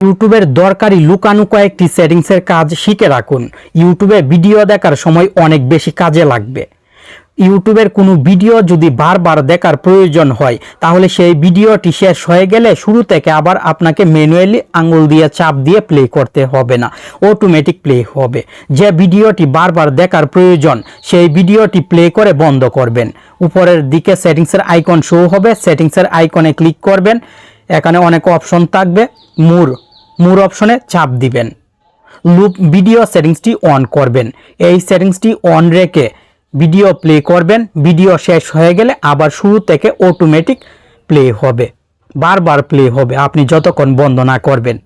ইউটিউবের দরকারি লুকানো কয়েকটি সেটিংসের কাজ শিখে রাখুন। ইউটিউবে ভিডিও দেখার সময় অনেক বেশি কাজে লাগবে। ইউটিউবের কোনো ভিডিও যদি বারবার দেখার প্রয়োজন হয়, তাহলে সেই ভিডিওটি শেষ হয়ে গেলে শুরু থেকে আবার আপনাকে ম্যানুয়ালি আঙুল দিয়ে চাপ দিয়ে প্লে করতে হবে না অটোমেটিক প্লে হবে। যে ভিডিওটি বারবার দেখার প্রয়োজন, সেই ভিডিওটি প্লে করে বন্ধ করবেন। উপরের দিকে সেটিংসের আইকন শো হবে, সেটিংসের আইকনে ক্লিক করবেন। এখানে অনেক অপশন থাকবে মুর মুর অপশনে চাপ দিবেন। লুপ ভিডিও সেটিংসটি অন করবেন। এই সেটিংসটি অন রেখে ভিডিও প্লে করবেন। ভিডিও শেষ হয়ে গেলে আবার শুরু থেকে অটোমেটিক প্লে হবে। বারবার প্লে হবে, আপনি যতক্ষণ বন্ধ না করবেন।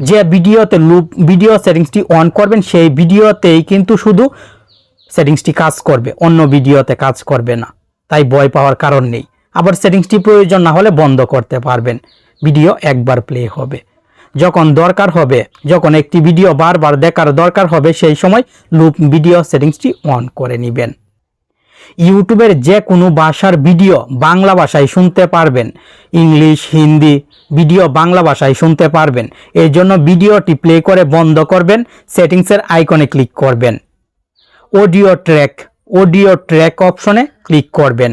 যে ভিডিওতে লুপ, ভিডিও সেটিংসটি অন করবেন, সেই ভিডিওতেই কিন্তু শুধু সেটিংসটি কাজ করবে, অন্য ভিডিওতে কাজ করবে না। তাই ভয় পাওয়ার কারণ নেই। আবার সেটিংসটি প্রয়োজন না হলে বন্ধ করতে পারবেন। ভিডিও একবার প্লে হবে। যখন দরকার হবে, যখন একটি ভিডিও বারবার দেখার দরকার হবে, সেই সময় লুপ ভিডিও সেটিংসটি অন করে নেবেন। ইউটিউবের যে কোনো ভাষার ভিডিও বাংলা ভাষায় শুনতে পারবেন। ইংলিশ, হিন্দি ভিডিও বাংলা ভাষায় শুনতে পারবেন। এই জন্য ভিডিওটি প্লে করে বন্ধ করবেন সেটিংসের আইকনে ক্লিক করবেন। অডিও ট্র্যাক অডিও ট্র্যাক অপশনে ক্লিক করবেন।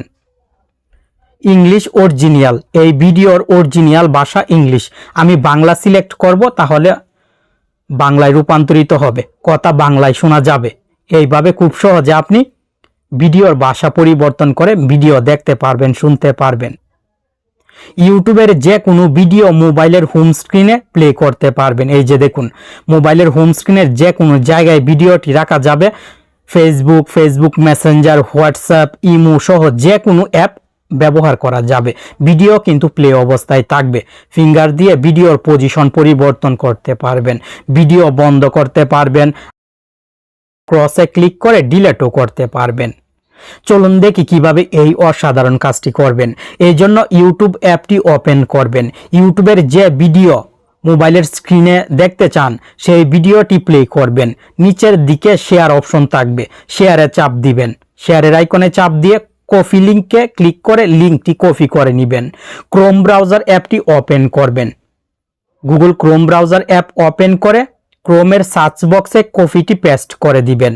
ইংলিশ অরিজিনিয়াল এই ভিডিওর অরিজিনিয়াল ভাষা ইংলিশ। আমি বাংলা সিলেক্ট করব, তাহলে বাংলায় রূপান্তরিত হবে। কথা বাংলায় শোনা যাবে। এইভাবে খুব সহজে আপনি ভিডিওর ভাষা পরিবর্তন করে ভিডিও দেখতে পারবেন, শুনতে পারবেন। ইউটিউবের যে কোনো ভিডিও মোবাইলের হোম স্ক্রিনে প্লে করতে পারবেন। এই যে দেখুন, মোবাইলের হোম স্ক্রিনের যে কোনো জায়গায় ভিডিওটি রাখা যাবে। Facebook Facebook Messenger, WhatsApp, imo সহ যে কোনো অ্যাপ ব্যবহার করা যাবে। ভিডিও কিন্তু প্লে অবস্থায় থাকবে। ফিঙ্গার দিয়ে ভিডিওর পজিশন পরিবর্তন করতে পারবেন। ভিডিও বন্ধ করতে পারবেন। ক্রসে ক্লিক করে ডিলেটও করতে পারবেন। চলুন দেখি কীভাবে এই অসাধারণ কাজটি করবেন। এই জন্য ইউটিউব অ্যাপটি ওপেন করবেন। ইউটিউবের যে ভিডিও মোবাইলের স্ক্রিনে দেখতে চান, সেই ভিডিওটি প্লে করবেন। নিচের দিকে শেয়ার অপশন থাকবে। শেয়ারে চাপ দিবেন। শেয়ারের আইকনে চাপ দিয়ে কপি লিঙ্কে ক্লিক করে লিঙ্কটি কপি করে নেবেন। ক্রোম ব্রাউজার অ্যাপটি ওপেন করবেন। Google Chrome browser app open করে ক্রোমের সার্চ বক্সে কপিটি পেস্ট করে দিবেন।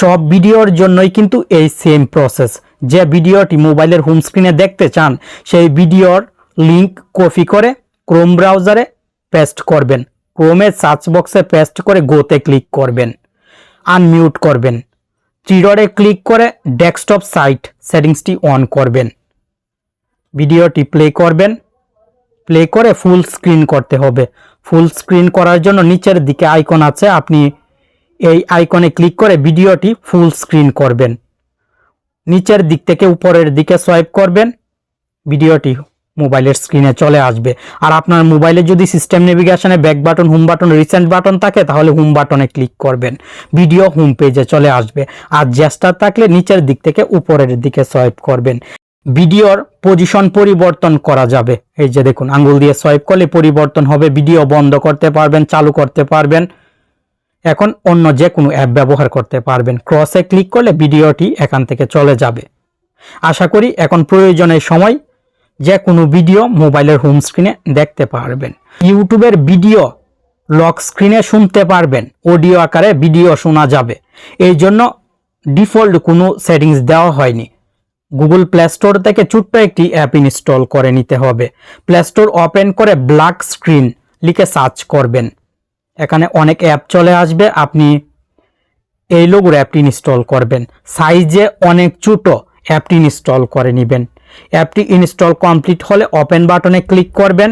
সব ভিডিওর জন্যই কিন্তু এই সেম প্রসেস। যে ভিডিওটি মোবাইলের হোম স্ক্রিনে দেখতে চান, সেই ভিডিওর লিঙ্ক কপি করে ক্রোম ব্রাউজারে পেস্ট করবেন। ক্রোমের সার্চ বক্সে পেস্ট করে গোতে ক্লিক করবেন। আনমিউট করবেন। থ্রিডরে ক্লিক করে ডেস্কটপ সাইট সেটিংসটি অন করবেন ভিডিওটি প্লে করবেন প্লে করে ফুল স্ক্রিন করতে হবে ফুল স্ক্রিন করার জন্য নিচের দিকে আইকন আছে আপনি এই আইকনে ক্লিক করে ভিডিওটি ফুল স্ক্রিন করবেন নিচের দিক থেকে উপরের দিকে সোয়াইপ করবেন ভিডিওটি মোবাইলের স্ক্রিনে চলে আসবে। আর আপনার মোবাইলে যদি system নেভিগেশনে back button home button recent button থাকে, তাহলে হোম বাটনে ক্লিক করবেন। ভিডিও হোম পেজে চলে আসবে। আর জেস্টার থাকলে নিচের দিক থেকে উপরের দিকে সোয়াইপ করবেন। ভিডিওর পজিশন পরিবর্তন করা যাবে। এই যে দেখুন, আঙ্গুল দিয়ে সোয়াইপ করলে পরিবর্তন হবে। ভিডিও বন্ধ করতে পারবেন, চালু করতে পারবেন। এখন অন্য যে কোনো অ্যাপ ব্যবহার করতে পারবেন। ক্রসে ক্লিক করলে ভিডিওটি এখান থেকে চলে যাবে। আশা করি এখন প্রয়োজনের সময় যে কোনো ভিডিও মোবাইলের হোম স্ক্রিনে দেখতে পারবেন। ইউটিউবের ভিডিও লক স্ক্রিনে শুনতে পারবেন। অডিও আকারে ভিডিও শোনা যাবে। এই জন্য ডিফল্ট কোনো সেটিংস দেওয়া হয়নি। গুগল প্লে স্টোর থেকে ছোট্ট একটি অ্যাপ ইনস্টল করে নিতে হবে। প্লে স্টোর ওপেন করে ব্ল্যাক স্ক্রিন লিখে সার্চ করবেন। এখানে অনেক অ্যাপ চলে আসবে, আপনি এই লোগোর অ্যাপটি ইনস্টল করবেন। সাইজে অনেক ছোট অ্যাপটি ইনস্টল করে নেবেন। অ্যাপটি ইনস্টল কমপ্লিট হলে ওপেন বাটনে ক্লিক করবেন।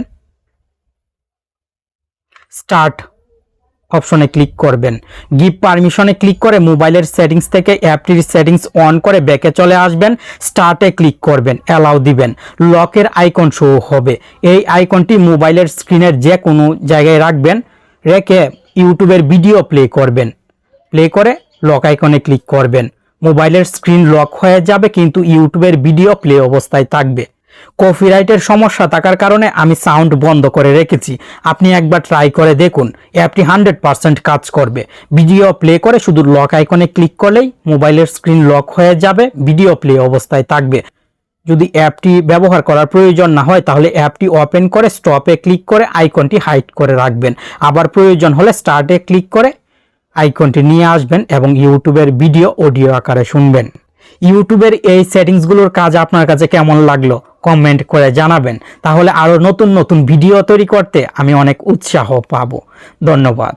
স্টার্ট অপশনে ক্লিক করবেন। গিভ পারমিশনে ক্লিক করে মোবাইলের সেটিংস থেকে অ্যাপটির সেটিংস অন করে ব্যাকে চলে আসবেন। স্টার্টে ক্লিক করবেন, অ্যালাউ দিবেন। লকের আইকন শো হবে। এই আইকনটি মোবাইলের স্ক্রিনের যে কোনো জায়গায় রাখবেন। রেখে ইউটিউবের ভিডিও প্লে করবেন। প্লে করে লক আইকনে ক্লিক করবেন। মোবাইলের স্ক্রিন লক হয়ে যাবে কিন্তু ইউটিউবের ভিডিও প্লে অবস্থায় থাকবে। কপিরাইটের সমস্যা থাকার কারণে আমি সাউন্ড বন্ধ করে রেখেছি। আপনি একবার ট্রাই করে দেখুন, অ্যাপটি হান্ড্রেড পারসেন্ট কাজ করবে। ভিডিও প্লে করে শুধু লক আইকনে ক্লিক করলেই মোবাইলের স্ক্রিন লক হয়ে যাবে, ভিডিও প্লে অবস্থায় থাকবে। যদি অ্যাপটি ব্যবহার করার প্রয়োজন না হয়, তাহলে অ্যাপটি ওপেন করে স্টপে ক্লিক করে আইকনটি হাইড করে রাখবেন। আবার প্রয়োজন হলে স্টার্টে ক্লিক করে আইকনটি নিয়ে আসবেন এবং ইউটিউবের ভিডিও, অডিও আকারে শুনবেন। ইউটিউবের এই সেটিংসগুলোর কাজ আপনার কাছে কেমন লাগল কমেন্ট করে জানাবেন। তাহলে আরও নতুন নতুন ভিডিও তৈরি করতে আমি অনেক উৎসাহ পাব। ধন্যবাদ।